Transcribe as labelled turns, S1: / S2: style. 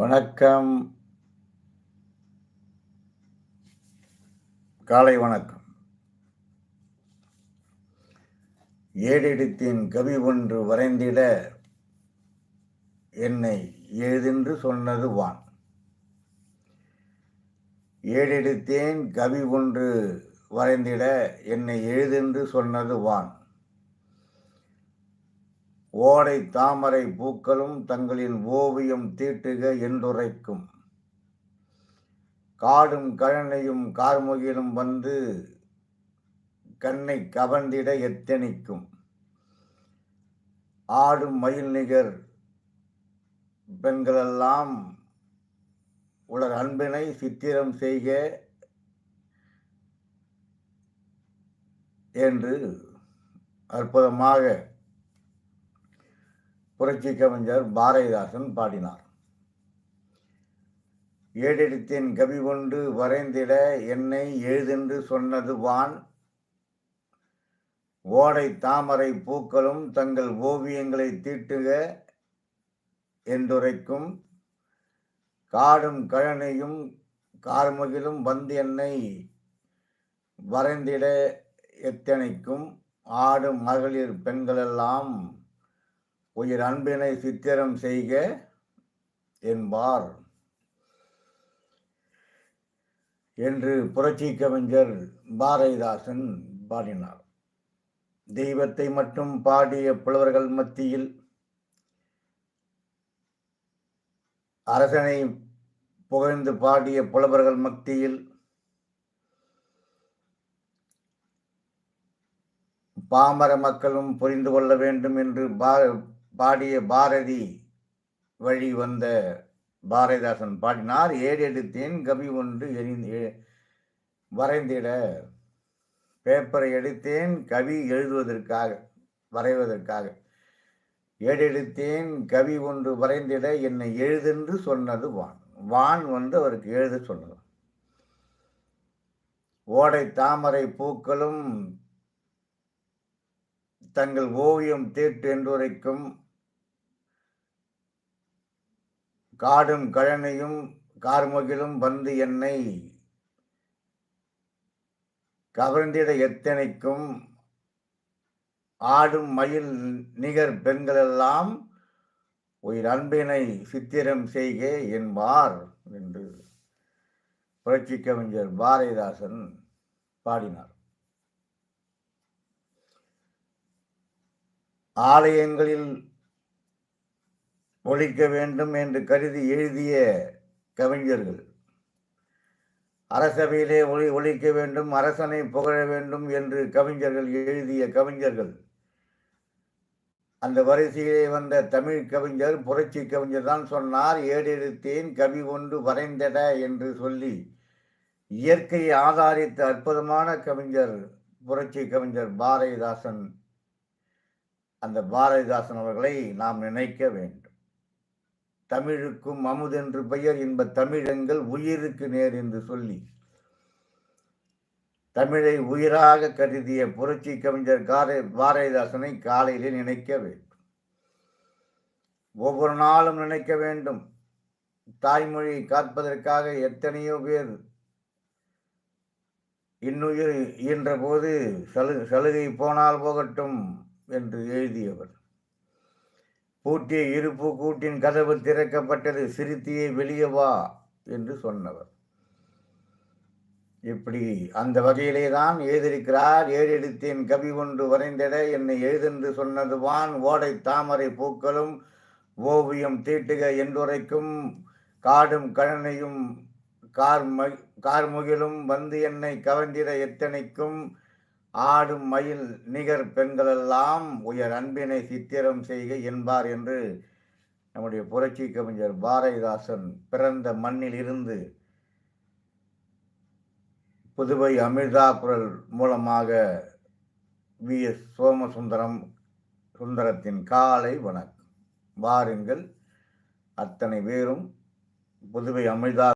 S1: வணக்கம் காலை வணக்கம் ஏடெடுத்தின் கவி ஒன்று வரைந்திட என்னை ஏதென்று சொன்னது வான் ஏடெடுத்தேன் கவி ஒன்று வரைந்திட என்னை எழுதென்று சொன்னது வான் ஓடை தாமரை பூக்களும் தங்களின் ஓவியம் தீட்டுக என்றுரைக்கும் காடும் கழனையும் கார்முகிலும் வந்து கண்ணை கவர்ந்திட எத்தனிக்கும் ஆடும் மயில் நிகர் பெண்களெல்லாம் உலர் அன்பினை சித்திரம் செய்க என்று அற்புதமாக புரட்சி கவிஞர் பாரதிதாசன் பாடினார் ஏடெடுத்தேன் கவி கொண்டு வரைந்திட என்னை எழுதென்று சொன்னது வான் ஓடை தாமரை பூக்களும் தங்கள் ஓவியங்களை தீட்டுக என்றுரைக்கும் காடும் கழனையும் கார்மகிலும் வந்து என்னை வரைந்திட எத்தனைக்கும் ஆடும் மகளிர் பெண்களெல்லாம் உயிர் அன்பினை சித்திரம் செய்க என்பார் என்று புரட்சி கவிஞர் பாரதிதாசன் பாடினார் தெய்வத்தை மட்டும் பாடிய புலவர்கள் மத்தியில் அரசனை புகழ்ந்து பாடிய புலவர்கள் மத்தியில் பாமர மக்களும் புரிந்து கொள்ள வேண்டும் என்று பாடிய பாரதி வழி வந்த பாரதிதாசன் பாடினார் ஏடெடுத்தேன் கவி ஒன்று எரிந்து வரைந்திட பேப்பரை எடுத்தேன் கவி எழுதுவதற்காக வரைவதற்காக ஏடெடுத்தேன் கவி ஒன்று வரைந்திட என்னை எழுதென்று சொன்னது வான் வான் வந்து அவருக்கு எழுத சொன்னது ஓடை தாமரை பூக்களும் தங்கள் ஓவியம் தீட்டு என்றுரைக்கும் காடும் கழனையும் கார்முகிலும் வந்து என்னை கவர்ந்திட எத்தனைக்கும் ஆடும் மயில் நிகர் பெண்களெல்லாம் உயிர் அன்பினை சித்திரம் செய்க என்பார் என்று புரட்சி கவிஞர் பாரதிதாசன் பாடினார் ஆலயங்களில் ஒழிக்க வேண்டும் என்று கருதி எழுதிய கவிஞர்கள் அரசவையிலே ஒளி ஒழிக்க வேண்டும் அரசனை புகழ வேண்டும் என்று கவிஞர்கள் எழுதிய கவிஞர்கள் அந்த வரிசையிலே வந்த தமிழ் கவிஞர் புரட்சி கவிஞர் தான் சொன்னார் ஏடெடுத்தேன் கவி ஒன்று வரைந்தட என்று சொல்லி இயற்கையை ஆதாரித்த அற்புதமான கவிஞர் புரட்சி கவிஞர் பாரதிதாசன் அந்த பாரதிதாசன் அவர்களை நாம் நினைக்க வேண்டும் தமிழுக்கும் அமுதென்று பெயர் என்ப தமிழெங்கள் உயிருக்கு நேர் என்று சொல்லி தமிழை உயிராக கருதிய புரட்சி கவிஞர் காரை பாரதிதாசனை காலையிலே நினைக்க வேண்டும் ஒவ்வொரு நாளும் நினைக்க வேண்டும் தாய்மொழியை காப்பதற்காக எத்தனையோ பேர் இன்னுயிர் இயன்றபோது போது சலு சலுகை போனால் போகட்டும் என்று எழுதியவர் பூட்டிய இருப்பு கூட்டின் கதவு திறக்கப்பட்டது சிறுத்தியே வெளியே வா என்று சொன்னவர் இப்படி அந்த வகையிலே தான் எழுதியிருக்கிறார் ஏழெடுத்தேன் கவி ஒன்று வரைந்திட என்னை எழுதென்று சொன்னதுவான் ஓடை தாமரை பூக்களும் ஓவியம் தீட்டுக என்றுரைக்கும் காடும் கழனையும் கார்ம கார்முகிலும் வந்து என்னை கவர்ந்திட எத்தனைக்கும் ஆடும் மயில் நிகர் பெண்களெல்லாம் உயர் அன்பினை சித்திரம் செய்க என்பார் என்று நம்முடைய புரட்சி கவிஞர் பாரதிதாசன் பிறந்த மண்ணில் இருந்து புதுவை அமிர்தா குரல் மூலமாக வி எஸ் சோமசுந்தரம் சுந்தரத்தின் காலை வணக்கம் வாருங்கள் அத்தனை பேரும் புதுவை அமிர்தா